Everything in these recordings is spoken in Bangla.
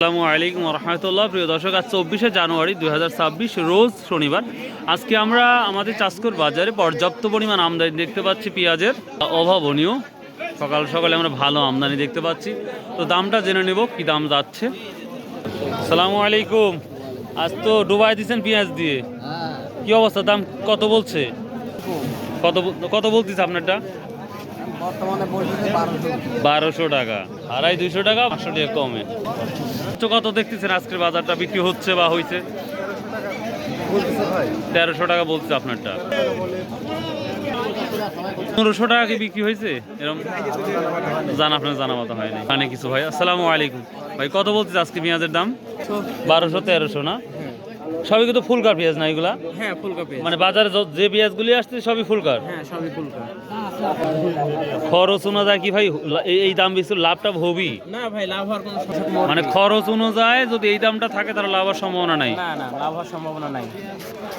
আসসালামু আলাইকুম রহমতুল্লাহ প্রিয় দর্শক আজ চব্বিশে জানুয়ারি দু হাজার ছাব্বিশ রোজ শনিবার। আজকে আমরা আমাদের চাষকর বাজারে পর্যাপ্ত পরিমাণ আমদানি দেখতে পাচ্ছি পেঁয়াজের অভাবনীয়। সকাল সকালে আমরা ভালো আমদানি দেখতে পাচ্ছি। তো দামটা জেনে নেব কি দাম যাচ্ছে? সালামু আলাইকুম। আজ তো ডুবাই দিচ্ছেন পেঁয়াজ দিয়ে। কি অবস্থা? দাম কত বলছে? কত কত বলতেছে আপনারটা? বারোশো টাকা। আড়াই দুইশো টাকা পাঁচশো টাকা কমে। তো কত দেখতেছেন? আজকের বাজারটা বিক্রি হচ্ছে বা হয়েছে তেরোশো টাকা বলছে আপনারটা। পনেরোশো টাকা কি বিক্রি হয়েছে এরকম জানা, আপনার জানা মতো হয়নি মানে কিছু ভাই, আসসালামু আলাইকুম। ভাই, কত বলছিস আজকে পেঁয়াজের দাম? বারোশো, তেরোশো, না? সবই কিন্তু ফুলকার পেঁয়াজ না এগুলা? হ্যাঁ ফুলকপি মানে বাজারে যে পেঁয়াজগুলি আসছে সবই ফুলকার? হ্যাঁ সবই ফুলকপি খরচ অনুযায়ী কি ভাই এই- এই দাম বেশি লাভটা হবি না ভাই লাভ হওয়ার কোনো সুযোগ মানে খরচ অনুযায়ী যদি এই দামটা থাকে তাহলে লাভ হওয়ার সম্ভাবনা নাই? না না লাভ হওয়ার সম্ভাবনা নাই।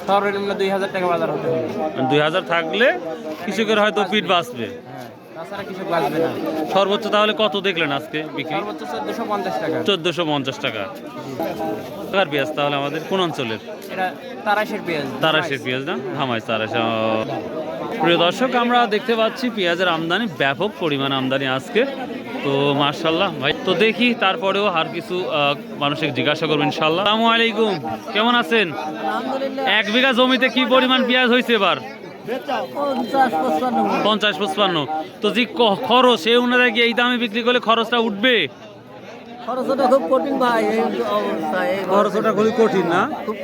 সর্বনিম্ন দুই হাজার টাকা বাজার হতে হবে। দুই হাজার থাকলে কৃষকের হয়তো পিঠ বাঁচবে। হ্যাঁ। বাঁচবে না। সর্বোচ্চ তাহলে কত দেখলেন আজকে বিক্রি? সর্বোচ্চ চোদ্দশো পঞ্চাশ টাকা। চোদ্দশো পঞ্চাশ টাকা। টাকার পেঁয়াজ তাহলে আমাদের কোন অঞ্চলের? এটা তারাশের পেঁয়াজ। তারাশের পেঁয়াজ না? ধামাই তারাশ। প্রিয় দর্শক আমরা দেখতে পাচ্ছি পেঁয়াজের আমদানি ব্যাপক পরিমাণ আমদানি আজকে। তো মার্শাল্লাহ ভাই। তো দেখি তারপরেও আর কিছু আহ, মানুষকে জিজ্ঞাসা করবেন ইনশাল্লাহ আসসালামু আলাইকুম কেমন আছেন? এক বিঘা জমিতে কি পরিমাণ পেঁয়াজ হয়েছে এবার? পঞ্চাশ পঁচপান্ন। তো যে খরচ এই অনুযায়ী কি এই দামে বিক্রি করলে খরচটা উঠবে? খরচটা খুব কঠিন ভাই এই অবস্থা এই খরচটা খুবই কঠিন না? খুব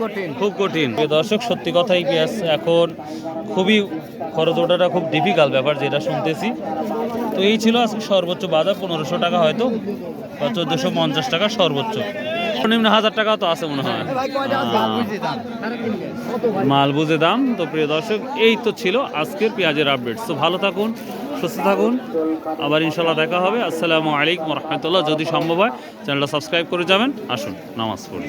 কঠিন। খুব দর্শক সত্যি কথাই পেঁয়াজ এখন খুবই খরচ ওঠাটা খুব ডিফিকাল্ট ব্যাপার যেটা শুনতেছি। তো এই ছিল আজকে সর্বোচ্চ বাজার পনেরোশো টাকা হয়তো বা চোদ্দোশো পঞ্চাশ টাকা সর্বোচ্চ। সর্বনিম্ন হাজার টাকা তো আছে মনে হয়। মাল বুঝে দাম। তো প্রিয় দর্শক এই তো ছিল আজকের পেঁয়াজের আপডেট তো ভালো থাকুন সুস্থ থাকুন। আবার ইনশাল্লাহ দেখা হবে। আসসালামু আলাইকুম রহমতুল্লাহ। যদি সম্ভব হয় চ্যানেলটা সাবস্ক্রাইব করে যাবেন। আসুন নামাজ পড়ি।